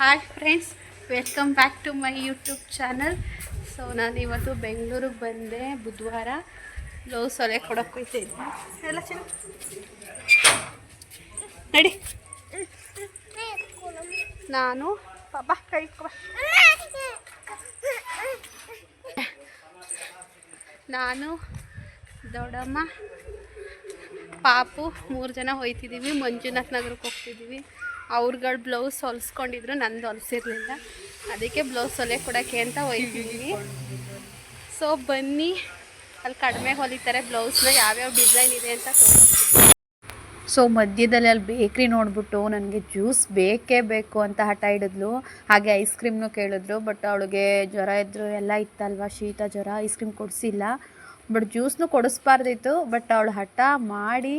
Hi friends welcome back to my YouTube channel so ನಾನು ಇವತ್ತು ಬೆಂಗಳೂರಿಗೆ ಬಂದೆ ಬುಧವಾರ. ಲವ್ ಸೊಲೆ ಕೊಡೋಕೆ ಹೋಗ್ತಿದ್ದೆ ಎಲ್ಲ ಚೆನ್ನಾಗಿ ನಡಿ. ನಾನು ಪಾಪ ಕೈ. ನಾನು ದೊಡ್ಡಮ್ಮ, ಪಾಪು ಮೂರು ಜನ ಹೋಯ್ತಿದ್ದೀವಿ. ಮಂಜುನಾಥ್ ನಗರಕ್ಕೆ ಹೋಗ್ತಿದ್ದೀವಿ. ಅವ್ರುಗಳ ಬ್ಲೌಸ್ ಹೊಲಿಸ್ಕೊಂಡಿದ್ರು, ನಂದು ಹೊಲಿಸಿರ್ಲಿಲ್ಲ. ಅದಕ್ಕೆ ಬ್ಲೌಸ್ ಹೊಲೆ ಕೊಡೋಕ್ಕೆ ಅಂತ ಒಯ್ದಿದ್ದೀನಿ ಸೊ ಬನ್ನಿ. ಅಲ್ಲಿ ಕಡಿಮೆ ಹೊಲಿತಾರೆ ಬ್ಲೌಸ್ನ ಯಾವ್ಯಾವ ಡಿಸೈನ್ ಇದೆ ಅಂತ ಸೊ ಮಧ್ಯದಲ್ಲಿ ಅಲ್ಲಿ ಬೇಕ್ರಿ ನೋಡಿಬಿಟ್ಟು ನನಗೆ ಜ್ಯೂಸ್ ಬೇಕೇ ಬೇಕು ಅಂತ ಹಠ ಹಿಡಿದ್ಲು. ಹಾಗೆ ಐಸ್ ಕ್ರೀಮ್ನು ಕೇಳಿದ್ರು ಬಟ್ ಅವಳಿಗೆ ಜ್ವರ ಇದ್ರು ಎಲ್ಲ ಇತ್ತಲ್ವ, ಶೀತ, ಜ್ವರ ಐಸ್ ಕ್ರೀಮ್ ಕೊಡಿಸಿಲ್ಲ. ಬಟ್ ಜ್ಯೂಸ್ನು ಕೊಡಿಸ್ಬಾರ್ದಿತ್ತು ಬಟ್ ಅವಳು ಹಠ ಮಾಡಿ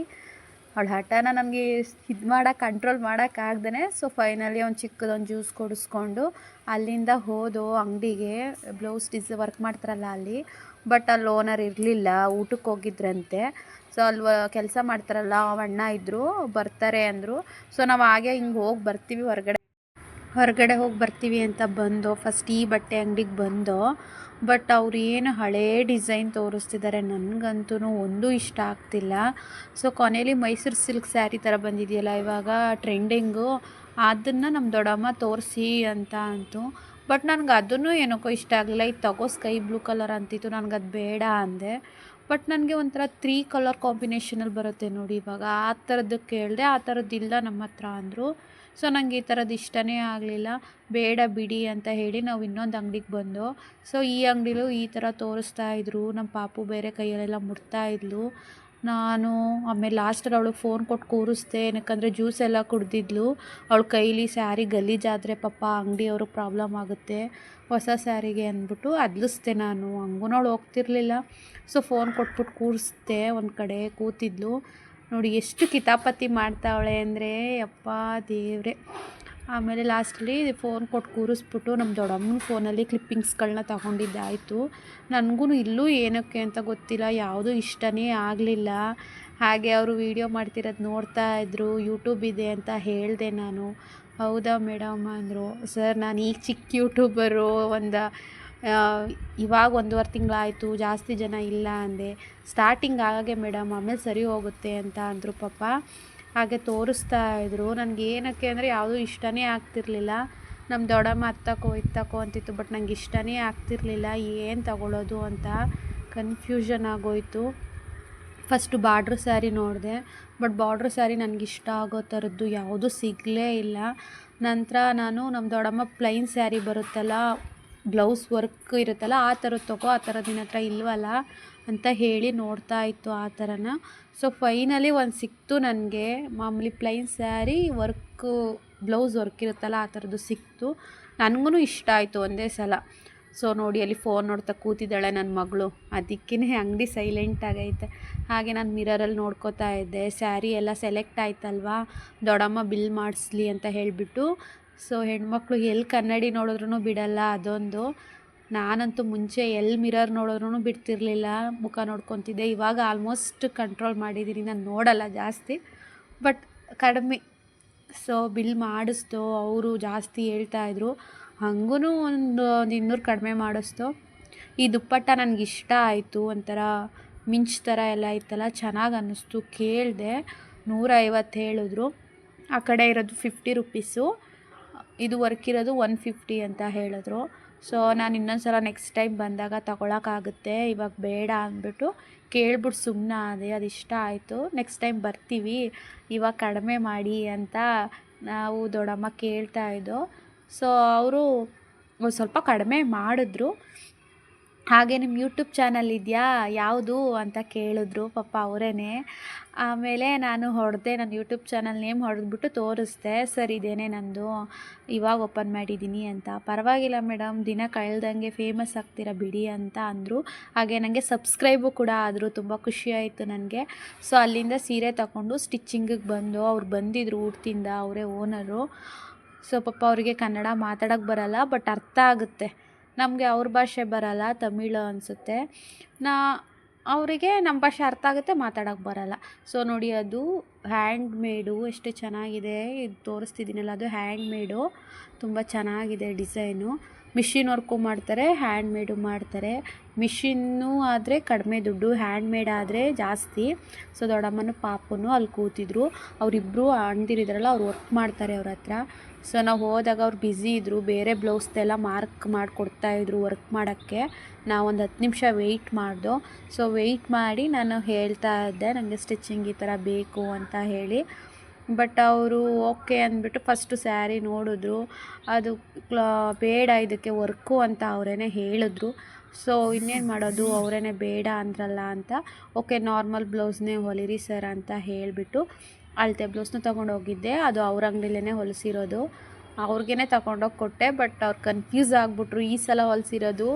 ಅವಳ ಹಠನ ನಮಗೆ ಇದು ಮಾಡೋಕೆ ಕಂಟ್ರೋಲ್ ಮಾಡೋಕ್ಕಾಗ್ದೇ ಸೊ ಫೈನಲಿ ಒಂದು ಚಿಕ್ಕದೊಂದು ಜ್ಯೂಸ್ ಕೊಡಿಸ್ಕೊಂಡು ಅಲ್ಲಿಂದ ಹೋದೋ ಅಂಗಡಿಗೆ ಬ್ಲೌಸ್ ಡಿಸ್ ವರ್ಕ್ ಮಾಡ್ತಾರಲ್ಲ ಅಲ್ಲಿ ಬಟ್ ಅಲ್ಲಿ ಓನರ್ ಇರಲಿಲ್ಲ, ಊಟಕ್ಕೆ ಹೋಗಿದ್ರಂತೆ. ಸೊ ಅಲ್ಲಿ ಕೆಲಸ ಮಾಡ್ತಾರಲ್ಲ, ಅವ ಅಣ್ಣ ಇದ್ದರು ಬರ್ತಾರೆ ಅಂದರು. ಸೊ ನಾವು ಹಾಗೆ ಹಿಂಗೆ ಹೋಗಿ ಬರ್ತೀವಿ ಹೊರಗಡೆ. ಹೊರಗಡೆ ಹೋಗಿ ಬರ್ತೀವಿ ಅಂತ ಬಂದು ಫಸ್ಟ್ ಈ ಬಟ್ಟೆ ಅಂಗಡಿಗೆ ಬಂದು ಬಟ್ ಅವ್ರು ಏನು ಹಳೇ ಡಿಸೈನ್ ತೋರಿಸ್ತಿದ್ದಾರೆ ನನಗಂತೂ ಒಂದೂ ಇಷ್ಟ ಆಗ್ತಿಲ್ಲ. ಸೊ ಕೊನೆಯಲ್ಲಿ ಮೈಸೂರು ಸಿಲ್ಕ್ ಸ್ಯಾರಿ ಥರ ಬಂದಿದೆಯಲ್ಲ, ಇವಾಗ ಟ್ರೆಂಡಿಂಗು, ಅದನ್ನು ನಮ್ಮ ದೊಡ್ಡಮ್ಮ ತೋರಿಸಿ ಅಂತ ಅಂತು. ಬಟ್ ನನಗೆ ಅದನ್ನು ಏನಕ್ಕೋ ಇಷ್ಟ ಆಗಲಿಲ್ಲ, ಇದು ತಗೋ ಸ್ಕೈ ಬ್ಲೂ ಕಲರ್ ಅಂತಿತ್ತು ನನಗೆ ಅದು ಬೇಡ ಅಂದೆ. ಬಟ್ ನನಗೆ ಒಂಥರ ತ್ರೀ ಕಲರ್ ಕಾಂಬಿನೇಷನಲ್ಲಿ ಬರುತ್ತೆ ನೋಡಿ ಇವಾಗ, ಆ ಥರದ್ದು ಕೇಳಿದೆ, ಆ ಥರದ್ದಿಲ್ಲ ನಮ್ಮ ಹತ್ರ ಅಂದರು. ಸೊ ನನಗೆ ಈ ಥರದ್ದು ಇಷ್ಟನೇ ಆಗಲಿಲ್ಲ. ಬೇಡ ಬಿಡಿ ಅಂತ ಹೇಳಿ ನಾವು ಇನ್ನೊಂದು ಅಂಗಡಿಗೆ ಬಂದು, ಸೊ ಈ ಅಂಗಡಿಲೂ ಈ ಥರ ತೋರಿಸ್ತಾ ಇದ್ರು. ನಮ್ಮ ಪಾಪು ಬೇರೆ ಕೈಯಲ್ಲೆಲ್ಲ ಮುಟ್ತಾ ಇದ್ಲು. ನಾನು ಆಮೇಲೆ ಲಾಸ್ಟಲ್ಲಿ ಅವಳು ಫೋನ್ ಕೊಟ್ಟು ಕೂರಿಸ್ದೆ. ಏನಕ್ಕಂದರೆ ಜ್ಯೂಸ್ ಎಲ್ಲ ಕುಡ್ದಿದ್ಲು. ಅವಳ ಕೈಲಿ ಸ್ಯಾರಿ ಗಲೀಜಾದರೆ ಪಾಪ ಅಂಗಡಿಯವರು ಪ್ರಾಬ್ಲಮ್ ಆಗುತ್ತೆ. ಹೊಸ ಸ್ಯಾರಿಗೆ ಅಂದ್ಬಿಟ್ಟು ಅದ್ಲಿಸ್ದೆ ನಾನು. ಹಂಗೂ ಅವಳು ಹೋಗ್ತಿರ್ಲಿಲ್ಲ. ಸೊ ಫೋನ್ ಕೊಟ್ಬಿಟ್ಟು ಕೂರಿಸ್ದೆ. ಒಂದು ಕಡೆ ಕೂತಿದ್ಲು. ನೋಡಿ ಎಷ್ಟು ಕಿತಾಪತಿ ಮಾಡ್ತಾವಳೆ ಅಂದರೆ ಅಪ್ಪ ದೇವ್ರೆ. ಆಮೇಲೆ ಲಾಸ್ಟಲ್ಲಿ ಫೋನ್ ಕೊಟ್ಟು ಕೂರಿಸ್ಬಿಟ್ಟು ನಮ್ಮ ದೊಡ್ಡಮ್ಮನ ಫೋನಲ್ಲಿ ಕ್ಲಿಪ್ಪಿಂಗ್ಸ್ಗಳನ್ನ ತಗೊಂಡಿದ್ದಾಯಿತು ನನಗೂ ಇಲ್ಲೂ ಏನಕ್ಕೆ ಅಂತ ಗೊತ್ತಿಲ್ಲ, ಯಾವುದೂ ಇಷ್ಟನೇ ಆಗಲಿಲ್ಲ. ಹಾಗೆ ಅವರು ವೀಡಿಯೋ ಮಾಡ್ತಿರೋದು ನೋಡ್ತಾ ಇದ್ದರು ಯೂಟ್ಯೂಬ್ ಇದೆ ಅಂತ ಹೇಳಿದೆ ನಾನು. ಹೌದಾ ಮೇಡಮ್ ಅಂದರು. ಸರ್ ನಾನು ಈಗ ಚಿಕ್ಕ ಯೂಟ್ಯೂಬರು ಒಂದು ಇವಾಗ ಒಂದೂವರೆ ತಿಂಗಳಾಯಿತು, ಜಾಸ್ತಿ ಜನ ಇಲ್ಲ ಅಂದೆ. ಸ್ಟಾರ್ಟಿಂಗ್ ಹಾಗೆ ಮೇಡಮ್ ಆಮೇಲೆ ಸರಿ ಹೋಗುತ್ತೆ ಅಂತ ಅಂದರು ಪಾಪ. ಹಾಗೆ ತೋರಿಸ್ತಾ ಇದ್ದರು ನನಗೆ ಏನಕ್ಕೆ ಅಂದರೆ ಯಾವುದೂ ಇಷ್ಟನೇ ಆಗ್ತಿರ್ಲಿಲ್ಲ. ನಮ್ಮ ದೊಡ್ಡಮ್ಮ ಅತ್ತಕ್ಕೋ, ಇತ್ತಕ್ಕೋ ಅಂತಿತ್ತು ಬಟ್ ನಂಗೆ ಇಷ್ಟನೇ ಆಗ್ತಿರ್ಲಿಲ್ಲ. ಏನು ತಗೊಳ್ಳೋದು ಅಂತ ಕನ್ಫ್ಯೂಷನ್ ಆಗೋಯಿತು. ಫಸ್ಟು ಬಾರ್ಡ್ರ್ ಸ್ಯಾರಿ ನೋಡಿದೆ ಬಟ್ ಬಾರ್ಡ್ರ್ ಸ್ಯಾರಿ ನನಗೆ ಇಷ್ಟ ಆಗೋ ಥರದ್ದು ಯಾವುದೂ ಸಿಗಲೇ ಇಲ್ಲ. ನಂತರ ನಾನು ನಮ್ಮ ದೊಡ್ಡಮ್ಮ ಪ್ಲೈನ್ ಸ್ಯಾರಿ ಬರುತ್ತಲ್ಲ ಬ್ಲೌಸ್ ವರ್ಕ್ ಇರುತ್ತಲ್ಲ, ಆ ಥರದ್ದು ತಗೋ, ಆ ಥರದ್ದು ನಿನ್ನ ಹತ್ರ ಇಲ್ವಲ್ಲ ಅಂತ ಹೇಳಿ ನೋಡ್ತಾ ಇತ್ತು ಆ ಥರನ. ಸೊ ಫೈನಲಿ ಒಂದು ಸಿಕ್ತು ನನಗೆ. ಮಾಮೂಲಿ plain sari work blouse work ಇರುತ್ತಲ್ಲ, ಆ ಥರದ್ದು ಸಿಕ್ತು. ನನಗೂ ಇಷ್ಟ ಆಯಿತು ಒಂದೇ ಸಲ. ಸೊ ನೋಡಿ ಅಲ್ಲಿ ಫೋನ್ ನೋಡ್ತಾ ಕೂತಿದ್ದಾಳೆ ನನ್ನ ಮಗಳು. ಅದಕ್ಕೇ ಅಂಗಡಿ ಸೈಲೆಂಟ್ ಆಗೈತೆ. ಹಾಗೆ ನಾನು ಮಿರರಲ್ಲಿ ನೋಡ್ಕೋತಾ ಇದ್ದೆ. ಸ್ಯಾರಿ ಎಲ್ಲ ಸೆಲೆಕ್ಟ್ ಆಯ್ತಲ್ವಾ? ದೊಡ್ಡಮ್ಮ ಬಿಲ್ ಮಾಡಿಸ್ಲಿ ಅಂತ ಹೇಳಿಬಿಟ್ಟು ಸೊ ಹೆಣ್ಮಕ್ಳು ಎಲ್ಲಿ ಕನ್ನಡಿ ನೋಡಿದ್ರೂ ಬಿಡಲ್ಲ, ಅದೊಂದು. ನಾನಂತೂ ಮುಂಚೆ ಎಲ್ಲಿ ಮಿರರ್ ನೋಡಿದ್ರೂ ಬಿಡ್ತಿರ್ಲಿಲ್ಲ, ಮುಖ ನೋಡ್ಕೊತಿದ್ದೆ. ಇವಾಗ ಆಲ್ಮೋಸ್ಟ್ ಕಂಟ್ರೋಲ್ ಮಾಡಿದ್ದೀನಿ ನಾನು ನೋಡಲ್ಲ ಜಾಸ್ತಿ. ಬಟ್ ಕಡಿಮೆ. ಸೊ ಬಿಲ್ ಮಾಡಿಸ್ತು, ಅವರು ಜಾಸ್ತಿ ಹೇಳ್ತಾಯಿದ್ರು ಹಂಗೂ ಒಂದು ಒಂದು ಇನ್ನೂರು ಕಡಿಮೆ ಮಾಡಿಸ್ತು. ಈ ದುಪ್ಪಟ್ಟ ನನಗೆ ಇಷ್ಟ ಆಯಿತು, ಒಂಥರ ಮಿಂಚ್ ಥರ ಎಲ್ಲ ಇತ್ತಲ್ಲ, ಚೆನ್ನಾಗಿ ಅನ್ನಿಸ್ತು. ಕೇಳಿದೆ ನೂರೈವತ್ತು ಹೇಳಿದ್ರು. ಆ ಕಡೆ ಇರೋದು ಫಿಫ್ಟಿ ರುಪೀಸು ಇದು ವರ್ಕ್ ಇರೋದು ಒನ್ ಫಿಫ್ಟಿ ಅಂತ ಹೇಳಿದ್ರು. ಸೊ ನಾನು ಇನ್ನೊಂದು ಸಲ ನೆಕ್ಸ್ಟ್ ಟೈಮ್ ಬಂದಾಗ ತಗೊಳಕ್ಕಾಗುತ್ತೆ. ಇವಾಗ ಬೇಡ ಅಂದ್ಬಿಟ್ಟು ಕೇಳ್ಬಿಟ್ಟು ಸುಮ್ಮನೆ ಅದೇ ಅದು ಇಷ್ಟ ಆಯಿತು. ನೆಕ್ಸ್ಟ್ ಟೈಮ್ ಬರ್ತೀವಿ. ಇವಾಗ ಕಡಿಮೆ ಮಾಡಿ ಅಂತ ನಾವು ದೊಡ್ಡಮ್ಮ ಕೇಳ್ತಾ ಇದ್ದೋ ಸೊ ಅವರು ಸ್ವಲ್ಪ ಕಡಿಮೆ ಮಾಡಿದ್ರು. ಹಾಗೆ ನಿಮ್ಮ ಯೂಟ್ಯೂಬ್ ಚಾನಲ್ ಇದೆಯಾ? ಯಾವುದು ಅಂತ ಕೇಳಿದ್ರು ಪಾಪ ಅವರೇ ಆಮೇಲೆ ನಾನು ಹೊಡೆದೆ, ನನ್ನ ಯೂಟ್ಯೂಬ್ ಚಾನಲ್ ನೇಮ್ ಹೊಡೆದ್ಬಿಟ್ಟು ತೋರಿಸ್ದೆ. ಸರ್, ಇದೇನೇ ನಂದು. ಇವಾಗ ಓಪನ್ ಮಾಡಿದ್ದೀನಿ ಅಂತ. ಪರವಾಗಿಲ್ಲ ಮೇಡಮ್ ದಿನ ಕಳೆದಂಗೆ ಫೇಮಸ್ ಆಗ್ತೀರಾ ಬಿಡಿ ಅಂತ ಅಂದರು. ಹಾಗೆ ನನಗೆ ಸಬ್ಸ್ಕ್ರೈಬು ಕೂಡ ಆದರು. ತುಂಬ ಖುಷಿ ಆಯಿತು ನನಗೆ. ಸೊ ಅಲ್ಲಿಂದ ಸೀರೆ ತಗೊಂಡು ಸ್ಟಿಚ್ಚಿಂಗಿಗೆ ಬಂದು, ಅವ್ರು ಬಂದಿದ್ರು ಊಟದಿಂದ ಅವರೇ ಓನರು ಸೊ ಪಾಪ ಅವರಿಗೆ ಕನ್ನಡ ಮಾತಾಡೋಕ್ಕೆ ಬರಲ್ಲ ಬಟ್ ಅರ್ಥ ಆಗುತ್ತೆ. ನಮಗೆ ಅವ್ರ ಭಾಷೆ ಬರಲ್ಲ, ತಮಿಳು ಅನಿಸುತ್ತೆ. ನಾ, ಅವರಿಗೆ ನಮ್ಮ ಭಾಷೆ ಅರ್ಥ ಆಗುತ್ತೆ ಮಾತಾಡೋಕ್ಕೆ ಬರಲ್ಲ. ಸೊ ನೋಡಿ, ಅದು ಹ್ಯಾಂಡ್ ಮೇಡು ಎಷ್ಟು ಚೆನ್ನಾಗಿದೆ. ಇದು ತೋರಿಸ್ತಿದ್ದೀನಲ್ಲ, ಅದು ಹ್ಯಾಂಡ್ ಮೇಡು ತುಂಬ ಚೆನ್ನಾಗಿದೆ ಡಿಸೈನು ಮಿಷಿನ್ ವರ್ಕು ಮಾಡ್ತಾರೆ ಹ್ಯಾಂಡ್ ಮೇಡು ಮಾಡ್ತಾರೆ. ಮಿಷಿನ್ನು ಆದರೆ ಕಡಿಮೆ ದುಡ್ಡು ಹ್ಯಾಂಡ್ ಮೇಡ್ ಆದರೆ ಜಾಸ್ತಿ. ಸೊ ದೊಡ್ಡಮ್ಮನ ಪಾಪನು ಅಲ್ಲಿ ಕೂತಿದ್ರು. ಅವರಿಬ್ಬರು ಅಣ್ದಿರಿದ್ರಲ್ಲ ಅವ್ರು ವರ್ಕ್ ಮಾಡ್ತಾರೆ ಅವ್ರ ಹತ್ರ. ಸೊ ನಾವು ಹೋದಾಗ ಅವ್ರು ಬ್ಯುಸಿ ಇದ್ದರು ಬೇರೆ ಬ್ಲೌಸ್ದೆಲ್ಲ ಮಾರ್ಕ್ ಮಾಡಿಕೊಡ್ತಾಯಿದ್ರು ವರ್ಕ್ ಮಾಡೋಕ್ಕೆ. ನಾವೊಂದು ಹತ್ತು ನಿಮಿಷ ವೆಯ್ಟ್ ಮಾಡ್ದೋ. ಸೊ ವೆಯ್ಟ್ ಮಾಡಿ ನಾನು ಹೇಳ್ತಾ ಇದ್ದೆ ನನಗೆ ಸ್ಟಿಚಿಂಗ್ ಈ ಥರ ಬೇಕು ಅಂತ ಹೇಳಿ. ಬಟ್ ಅವರು ಓಕೆ ಅಂದ್ಬಿಟ್ಟು ಫಸ್ಟು ಸ್ಯಾರಿ ನೋಡಿದ್ರು. ಅದು ಬೇಡ ಇದಕ್ಕೆ ವರ್ಕು ಅಂತ ಅವರೇ ಹೇಳಿದ್ರು. ಸೊ ಇನ್ನೇನು ಮಾಡೋದು ಅವರೇ ಬೇಡ ಅಂದ್ರಲ್ಲ ಅಂತ. ಓಕೆ ನಾರ್ಮಲ್ ಬ್ಲೌಸ್ನೇ ಹೊಲಿರಿ ಸರ್ ಅಂತ ಹೇಳಿಬಿಟ್ಟು ಅಳತೆ ಬ್ಲೌಸ್ನ ತೊಗೊಂಡು ಹೋಗಿದ್ದೆ. ಅದು ಅವ್ರ ಅಂಗಡಿಲೇ ಹೊಲಿಸಿರೋದು. ಅವ್ರಿಗೇ ತಗೊಂಡೋಗಿ ಕೊಟ್ಟೆ, ಬಟ್ ಅವ್ರು ಕನ್ಫ್ಯೂಸ್ ಆಗಿಬಿಟ್ರು, ಈ ಸಲ ಹೊಲಿಸಿರೋದು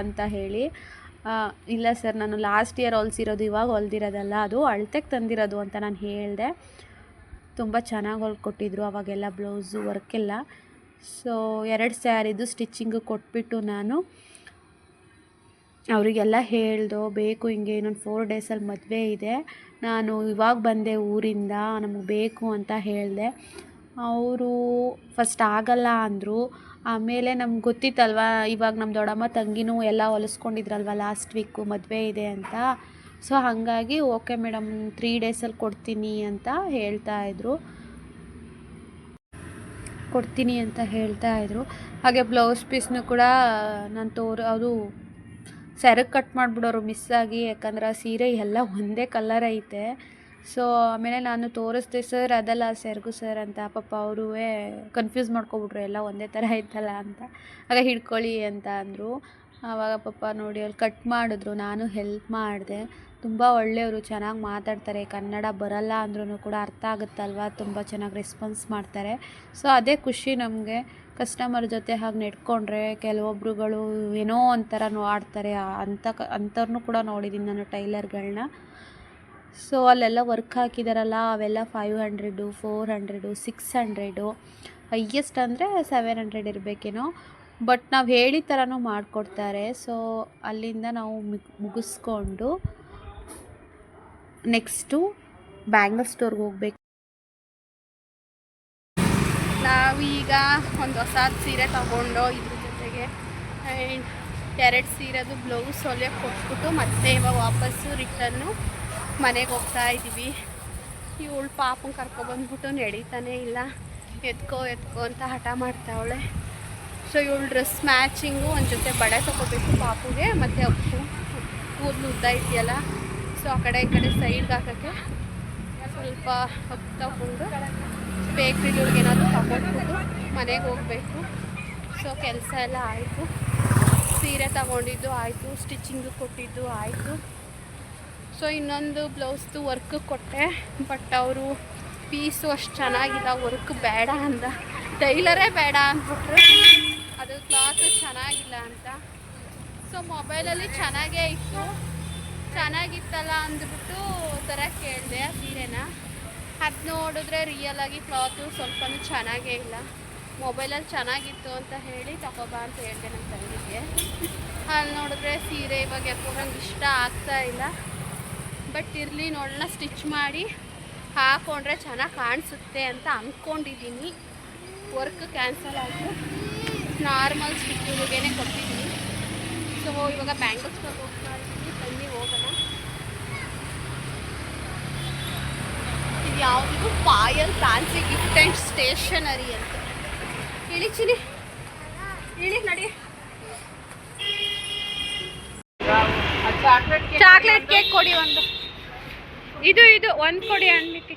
ಅಂತ ಹೇಳಿ. ಇಲ್ಲ ಸರ್, ನಾನು ಲಾಸ್ಟ್ ಇಯರ್ ಹೊಲಿಸಿರೋದು, ಇವಾಗ ಹೊಲ್ದಿರೋದಲ್ಲ, ಅದು ಅಳ್ತೆಗೆ ತಂದಿರೋದು ಅಂತ ನಾನು ಹೇಳಿದೆ. ತುಂಬ ಚೆನ್ನಾಗಿ ಹೊಲ್ಕೊಟ್ಟಿದ್ರು ಅವಾಗೆಲ್ಲ ಬ್ಲೌಸು ವರ್ಕೆಲ್ಲ ಸೊ ಎರಡು ಸ್ಯಾರಿದು ಸ್ಟಿಚ್ಚಿಂಗು ಕೊಟ್ಬಿಟ್ಟು ನಾನು ಅವರಿಗೆಲ್ಲ ಹೇಳ್ದು, ಬೇಕು, ಹಿಂಗೆ ಇನ್ನೊಂದು ಫೋರ್ ಡೇಸಲ್ಲಿ ಮದುವೆ ಇದೆ. ನಾನು ಇವಾಗ ಬಂದೆ ಊರಿಂದ, ನಮಗೆ ಬೇಕು ಅಂತ ಹೇಳಿದೆ. ಅವರು ಫಸ್ಟ್ ಆಗಲ್ಲ ಅಂದರು. ಆಮೇಲೆ ನಮ್ಗೆ ಗೊತ್ತಿತ್ತಲ್ವ, ಇವಾಗ ನಮ್ಮ ದೊಡ್ಡಮ್ಮ ತಂಗಿನೂ ಎಲ್ಲ ಹೊಲಿಸ್ಕೊಂಡಿದ್ರಲ್ವ ಲಾಸ್ಟ್ ವೀಕು ಮದುವೆ ಇದೆ ಅಂತ. ಸೊ ಹಾಗಾಗಿ ಓಕೆ ಮೇಡಮ್ ತ್ರೀ ಡೇಸಲ್ಲಿ ಕೊಡ್ತೀನಿ ಅಂತ ಹೇಳ್ತಾ ಇದ್ರು. ಕೊಡ್ತೀನಿ ಅಂತ ಹೇಳ್ತಾ ಇದ್ರು. ಹಾಗೆ ಬ್ಲೌಸ್ ಪೀಸ್ನು ಕೂಡ ನಾನು ತೋರು, ಅದು ಸೆರಗ್ ಕಟ್ ಮಾಡಿಬಿಡೋರು ಮಿಸ್ ಆಗಿ, ಯಾಕಂದ್ರೆ ಆ ಸೀರೆ ಎಲ್ಲ ಒಂದೇ ಕಲರ್ ಐತೆ. ಸೊ ಆಮೇಲೆ ನಾನು ತೋರಿಸ್ದೆ ಸರ್ ಅದಲ್ಲ, ಸೆರಗು ಸರ್ ಅಂತ. ಪಾಪ ಅವರೂ ಕನ್ಫ್ಯೂಸ್ ಮಾಡ್ಕೊಬಿಟ್ರು, ಎಲ್ಲ ಒಂದೇ ಥರ ಐತಲ್ಲ ಅಂತ. ಆಗ ಹಿಡ್ಕೊಳ್ಳಿ ಅಂತ ಅಂದರು. ಆವಾಗ ಪಾಪ ನೋಡಿ ಅಲ್ಲಿ ಕಟ್ ಮಾಡಿದ್ರು. ನಾನು ಹೆಲ್ಪ್ ಮಾಡಿದೆ. ತುಂಬ ಒಳ್ಳೆಯವರು, ಚೆನ್ನಾಗಿ ಮಾತಾಡ್ತಾರೆ. ಕನ್ನಡ ಬರಲ್ಲ ಅಂದ್ರೂ ಕೂಡ ಅರ್ಥ ಆಗುತ್ತಲ್ವ? ತುಂಬ ಚೆನ್ನಾಗಿ ರೆಸ್ಪಾನ್ಸ್ ಮಾಡ್ತಾರೆ. ಸೊ ಅದೇ ಖುಷಿ ನಮಗೆ. ಕಸ್ಟಮರ್ ಜೊತೆ ಹಾಗೆ ನೆಡ್ಕೊಂಡ್ರೆ ಕೆಲವೊಬ್ರುಗಳು ಏನೋ ಒಂಥರ ಆಡ್ತಾರೆ ಅಂತ ಕ ಅಂಥವ್ರನ್ನೂ ಕೂಡ ನೋಡಿದ್ದೀನಿ ನಾನು ಟೈಲರ್ಗಳನ್ನ ಸೊ ಅಲ್ಲೆಲ್ಲ ವರ್ಕ್ ಹಾಕಿದಾರಲ್ಲ, ಅವೆಲ್ಲ five hundred four hundred six hundred highest ಅಂದರೆ ಸೆವೆನ್ ಹಂಡ್ರೆಡ್ ಇರಬೇಕೇನೋ. ಬಟ್ ನಾವು ಹೇಳಿದ ಥರನೂ ಮಾಡಿಕೊಡ್ತಾರೆ. ಸೊ ಅಲ್ಲಿಂದ ನಾವು ಮಿಗ್ ಮುಗಿಸ್ಕೊಂಡು ನೆಕ್ಸ್ಟು ಬ್ಯಾಂಗಲ್ ಸ್ಟೋರ್ಗೆ ಹೋಗ್ಬೇಕು. ಒಂದು ಹೊಸ ಸೀರೆ ತಗೊಂಡು ಇದ್ರ ಜೊತೆಗೆ ಆ್ಯಂಡ್ ಎರಡು ಸೀರೆದು ಬ್ಲೌಸ್ ಹೊಲೆ ಕೊಟ್ಬಿಟ್ಟು ಮತ್ತೆ ಇವಾಗ ವಾಪಸ್ಸು ರಿಟರ್ನು ಮನೆಗೆ ಹೋಗ್ತಾ ಇದ್ದೀವಿ ಇವಳು ಪಾಪನ ಕರ್ಕೊಬಂದ್ಬಿಟ್ಟು ನಡೀತಾನೆ ಇಲ್ಲ. ಎತ್ಕೋ ಎತ್ಕೋ ಅಂತ ಹಠ ಮಾಡ್ತಾವಳೆ. ಸೊ ಇವಳು ಡ್ರೆಸ್ ಮ್ಯಾಚಿಂಗು ಒಂದು ಜೊತೆ ಬಡ ತೊಗೋಬೇಕು ಪಾಪುಗೆ, ಮತ್ತು ಅಪ್ಪು ಕೂದಲು ಉದ್ದ ಇದೆಯಲ್ಲ. ಸೊ ಆ ಕಡೆ ಈ ಕಡೆ ಸೈಡ್ಗೆ ಹಾಕೋಕ್ಕೆ ಸ್ವಲ್ಪ ಅಪ್ಪು ತಗೊಂಡು ಬೇಕ್ರಿ ಏನಾದರೂ ತಗೊಂಡ್ಬಿಟ್ಟು ಮನೆಗೆ ಹೋಗಬೇಕು. ಸೊ ಕೆಲಸ ಎಲ್ಲ ಆಯಿತು. ಸೀರೆ ತಗೊಂಡಿದ್ದು ಆಯಿತು ಸ್ಟಿಚಿಂಗು ಕೊಟ್ಟಿದ್ದು ಆಯಿತು. ಸೊ ಇನ್ನೊಂದು ಬ್ಲೌಸ್ದು ವರ್ಕ್ ಕೊಟ್ಟೆ ಬಟ್ ಅವರು ಪೀಸು ಅಷ್ಟು ಚೆನ್ನಾಗಿಲ್ಲ ವರ್ಕ್ ಬೇಡ ಅಂದ. ಟೈಲರೇ ಬೇಡ ಅಂದ್ಬಿಟ್ರು. ಅದು ಕ್ಲಾತು ಚೆನ್ನಾಗಿಲ್ಲ ಅಂತ. ಸೊ ಮೊಬೈಲಲ್ಲಿ ಚೆನ್ನಾಗೇ ಇತ್ತು. ಚೆನ್ನಾಗಿತ್ತಲ್ಲ ಅಂದ್ಬಿಟ್ಟು ಥರ ಕೇಳಿದೆ ಆ ಸೀರೆನ. ಅದು ನೋಡಿದ್ರೆ ರಿಯಲಾಗಿ ಕ್ಲಾತು ಸ್ವಲ್ಪನೂ ಚೆನ್ನಾಗೇ ಇಲ್ಲ. ಮೊಬೈಲಲ್ಲಿ ಚೆನ್ನಾಗಿತ್ತು ಅಂತ ಹೇಳಿ ತಗೋಬಾ ಅಂತ ಹೇಳಿದೆ ನನ್ನ ತಂಗಿಗೆ. ಅಲ್ಲಿ ನೋಡಿದ್ರೆ ಸೀರೆ ಇವಾಗ ಯಾಕೋ ನಂಗೆ ಇಷ್ಟ ಆಗ್ತಾ ಇಲ್ಲ. ಬಟ್ ಇರಲಿ ನೋಡೋಣ ಸ್ಟಿಚ್ ಮಾಡಿ ಹಾಕೊಂಡ್ರೆ ಚೆನ್ನಾಗಿ ಕಾಣಿಸುತ್ತೆ ಅಂತ ಅಂದ್ಕೊಂಡಿದ್ದೀನಿ ವರ್ಕ್ ಕ್ಯಾನ್ಸಲ್ ಆಯಿತು. ನಾರ್ಮಲ್ ಸ್ಟಿಚ್ಚಿಂಗಿಗೆ ಕೊಟ್ಟಿದ್ದೀನಿ. ಸೊ ಇವಾಗ ಬ್ಯಾಂಗಲ್ಸ್ ಹೋಗ್ತಾ ಇದ್ದೀನಿ. ಬನ್ನಿ, ಹೋಗೋಣ. ಇದು ಯಾವುದು? Payal fancy gift and stationery ಅಂತ. ಇಳಿ ಚಿಲಿ. ಇಳಿ ನಡಿ. ಚಾಕ್ಲೇಟ್ ಕೇಕ್ ಕೊಡಿ ಒಂದು. ಇದು ಇದು, ಒಂದು ಕೊಡಿ ಅಣ್ಣಿಕ್ಕೆ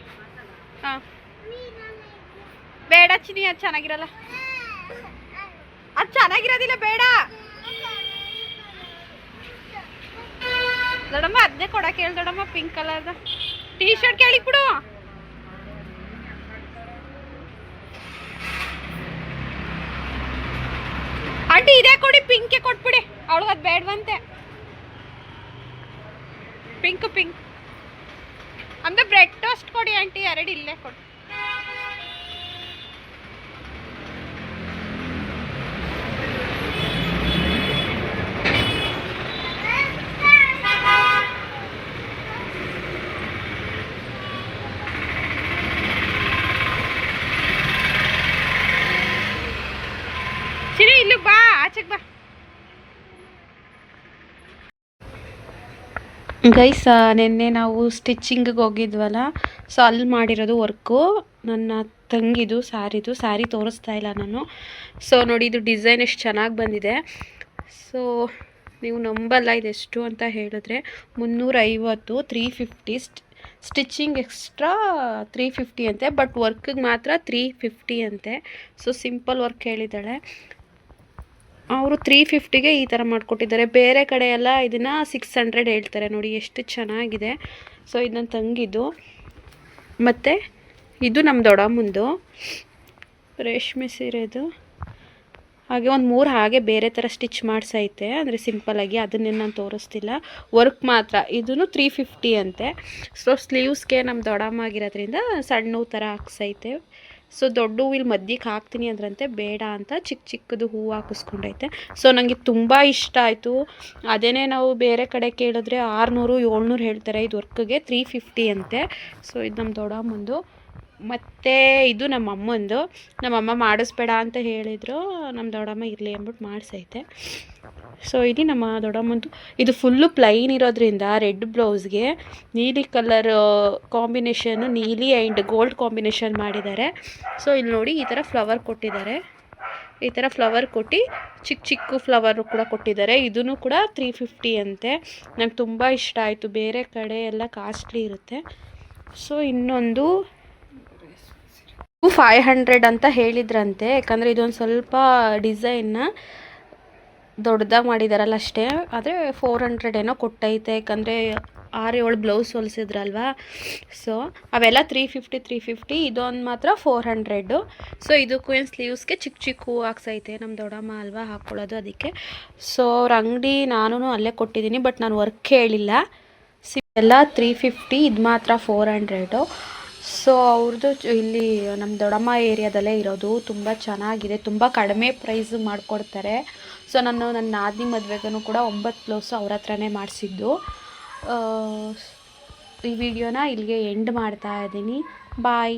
ಹಾಂ. ಬೇಡ ಚಿನಿ ಅದು ಚೆನ್ನಾಗಿರಲ್ಲ. ಅದು ಚೆನ್ನಾಗಿರೋದಿಲ್ಲ, ಬೇಡ. ದೊಡಮ್ಮ ಅದನ್ನೇ ಕೊಡಕ್ಕೆ ಹೇಳಿ ದೊಡಮ್ಮ ಪಿಂಕ್ ಕಲರ್ದ ಟೀ ಶರ್ಟ್ ಕೇಳಿ ಬಿಡು ಆಂಟಿ, ಇದೇ ಕೊಡಿ, ಪಿಂಕೆ ಕೊಟ್ಬಿಡಿ. ಅವಳಿಗೆ ಅದು ಬೇಡವಂತೆ. Pink pink. ಅಂದ್ರೆ ಬ್ರೆಡ್ ಟೋಸ್ಟ್ ಕೊಡಿ ಆಂಟಿ, ಎರಡು ಇಲ್ಲೇ ಕೊಡಿ. ಗೈಸ್ ನಿನ್ನೆ ನಾವು ಸ್ಟಿಚ್ಚಿಂಗಿಗೆ ಹೋಗಿದ್ವಲ್ಲ? ಸೊ ಅಲ್ಲಿ ಮಾಡಿರೋದು ವರ್ಕು. ನನ್ನ ತಂಗಿದು ಸ್ಯಾರಿದು ಸ್ಯಾರಿ ತೋರಿಸ್ತಾ ಇಲ್ಲ ನಾನು. ಸೊ ನೋಡಿ, ಇದು ಡಿಸೈನ್ ಎಷ್ಟು ಚೆನ್ನಾಗಿ ಬಂದಿದೆ. ಸೊ ನೀವು ನಂಬಲ್ಲ ಇದೆಷ್ಟು ಅಂತ ಹೇಳಿದ್ರೆ, ಮುನ್ನೂರೈವತ್ತು three fifty stitching extra three fifty ಅಂತೆ ಬಟ್ ವರ್ಕಿಗೆ ಮಾತ್ರ ತ್ರೀ ಫಿಫ್ಟಿ ಅಂತೆ. ಸೊ ಸಿಂಪಲ್ ವರ್ಕ್ ಹೇಳಿದ್ದಾಳೆ. ಅವರು ತ್ರೀ ಫಿಫ್ಟಿಗೆ ಈ ಥರ ಮಾಡಿಕೊಟ್ಟಿದ್ದಾರೆ. ಬೇರೆ ಕಡೆ ಎಲ್ಲ ಇದನ್ನು ಸಿಕ್ಸ್ ಹಂಡ್ರೆಡ್ ಹೇಳ್ತಾರೆ ನೋಡಿ, ಎಷ್ಟು ಚೆನ್ನಾಗಿದೆ. ಸೊ ಇದು ನನ್ನ ತಂಗಿದು. ಮತ್ತು ಇದು ನಮ್ಮ ದೊಡ್ಡಮ್ಮಂದು. ರೇಷ್ಮೆ ಸೀರೆದು ಹಾಗೆ ಒಂದು ಮೂರು ಹಾಗೆ ಬೇರೆ ಥರ ಸ್ಟಿಚ್ ಮಾಡಿಸೈತೆ. ಅಂದರೆ ಸಿಂಪಲಾಗಿ ಅದನ್ನೇನು ನಾನು ತೋರಿಸ್ತಿಲ್ಲ. ವರ್ಕ್ ಮಾತ್ರ. ಇದೂ ತ್ರೀ ಫಿಫ್ಟಿ ಅಂತೆ. ಸೊ ಸ್ಲೀವ್ಸ್ಗೆ ನಮ್ಮ ದೊಡ್ಡಮ್ಮ ಆಗಿರೋದ್ರಿಂದ ಸಣ್ಣ ಥರ ಹಾಕ್ಸೈತೆ. ಸೊ ದೊಡ್ಡ ಇಲ್ಲಿ ಮಧ್ಯಕ್ಕೆ ಹಾಕ್ತೀನಿ ಅಂದ್ರಂತೆ, ಬೇಡ ಅಂತ ಚಿಕ್ಕ ಚಿಕ್ಕದು ಹೂವು ಹಾಕಿಸ್ಕೊಂಡೈತೆ. ಸೊ ನನಗೆ ತುಂಬ ಇಷ್ಟ ಆಯಿತು. ಅದೇನೇ ನಾವು ಬೇರೆ ಕಡೆ ಕೇಳಿದ್ರೆ ಆರುನೂರು ಏಳ್ನೂರು ಹೇಳ್ತಾರೆ, ಇದು ವರ್ಕ್ಗೆ ತ್ರೀ ಫಿಫ್ಟಿ ಅಂತೆ. ಸೊ ಇದು ನಮ್ಮ ದೊಡ್ಡಮ್ಮಂದು. ಮತ್ತು ಇದು ನಮ್ಮ ಅಮ್ಮಂದು ನಮ್ಮಮ್ಮ ಮಾಡಿಸ್ಬೇಡ ಅಂತ ಹೇಳಿದರು. ನಮ್ಮ ದೊಡ್ಡಮ್ಮ ಇರಲಿ ಅಂದ್ಬಿಟ್ಟು ಮಾಡಿಸೈತೆ. ಸೊ ಇಲ್ಲಿ ನಮ್ಮ ದೊಡ್ಡಮ್ಮಂದು. ಇದು ಫುಲ್ಲು ಪ್ಲೈನ್ ಇರೋದ್ರಿಂದ ರೆಡ್ ಬ್ಲೌಸ್ಗೆ ನೀಲಿ ಕಲರ್ ಕಾಂಬಿನೇಷನು ನೀಲಿ ಆ್ಯಂಡ್ ಗೋಲ್ಡ್ ಕಾಂಬಿನೇಷನ್ ಮಾಡಿದ್ದಾರೆ. ಸೊ ಇಲ್ಲಿ ನೋಡಿ ಈ ಥರ ಫ್ಲವರ್ ಕೊಟ್ಟಿದ್ದಾರೆ. ಈ ಥರ ಫ್ಲವರ್ ಕೊಟ್ಟು ಚಿಕ್ಕ ಚಿಕ್ಕ ಫ್ಲವರು ಕೂಡ ಕೊಟ್ಟಿದ್ದಾರೆ. ಇದೂ ಕೂಡ ತ್ರೀ ಫಿಫ್ಟಿ ಅಂತೆ. ನಂಗೆ ತುಂಬ ಇಷ್ಟ ಆಯಿತು. ಬೇರೆ ಕಡೆ ಎಲ್ಲ ಕಾಸ್ಟ್ಲಿ ಇರುತ್ತೆ. ಸೊ ಇನ್ನೊಂದು ಫೈವ್ ಹಂಡ್ರೆಡ್ ಅಂತ ಹೇಳಿದ್ರಂತೆ. ಯಾಕಂದರೆ ಇದೊಂದು ಸ್ವಲ್ಪ ಡಿಸೈನ್ನ ದೊಡ್ಡದಾಗಿ ಮಾಡಿದಾರಲ್ಲ ಅಷ್ಟೇ. ಆದರೆ ಫೋರ್ ಹಂಡ್ರೆಡ್ ಏನೋ ಕೊಟ್ಟೈತೆ. ಯಾಕಂದರೆ ಆರು ಏಳು ಬ್ಲೌಸ್ ಹೊಲಿಸಿದ್ರಲ್ವಾ? ಸೊ ಅವೆಲ್ಲ ತ್ರೀ ಫಿಫ್ಟಿ ತ್ರೀ ಫಿಫ್ಟಿ ಇದೊಂದು ಮಾತ್ರ ಫೋರ್ ಹಂಡ್ರೆಡು ಸೊ ಇದಕ್ಕೂ ಏನು ಸ್ಲೀವ್ಸ್ಗೆ ಚಿಕ್ಕ ಚಿಕ್ಕ ಹೂ ಹಾಕ್ಸೈತೆ. ನಮ್ಮ ದೊಡ್ಡಮ್ಮ ಅಲ್ವಾ ಹಾಕ್ಕೊಳ್ಳೋದು ಅದಕ್ಕೆ. ಸೊ ಅವ್ರ ಅಂಗಡಿ ನಾನು ಅಲ್ಲೇ ಕೊಟ್ಟಿದ್ದೀನಿ, ಬಟ್ ನಾನು ವರ್ಕ್ ಹೇಳಿಲ್ಲ ಸಿ ಎಲ್ಲ ತ್ರೀ ಫಿಫ್ಟಿ ಇದು ಮಾತ್ರ ಫೋರ್ ಹಂಡ್ರೆಡು ಸೊ ಅವ್ರದ್ದು ಇಲ್ಲಿ ನಮ್ಮ ದೊಡ್ಡಮ್ಮ ಏರಿಯಾದಲ್ಲೇ ಇರೋದು. ತುಂಬ ಚೆನ್ನಾಗಿದೆ. ತುಂಬ ಕಡಿಮೆ ಪ್ರೈಸ್ ಮಾಡಿಕೊಡ್ತಾರೆ. ಸೊ ನಾನು ನನ್ನ ನಾದಿನಿ ಮದುವೆಗೂ ಕೂಡ ಒಂಬತ್ತು ಬ್ಲೌಸು ಅವ್ರ ಹತ್ರನೇ ಮಾಡಿಸಿದ್ದು. ಈ ವಿಡಿಯೋನ ಇಲ್ಲಿಗೆ ಎಂಡ್ ಮಾಡ್ತಾ ಇದ್ದೀನಿ. ಬಾಯ್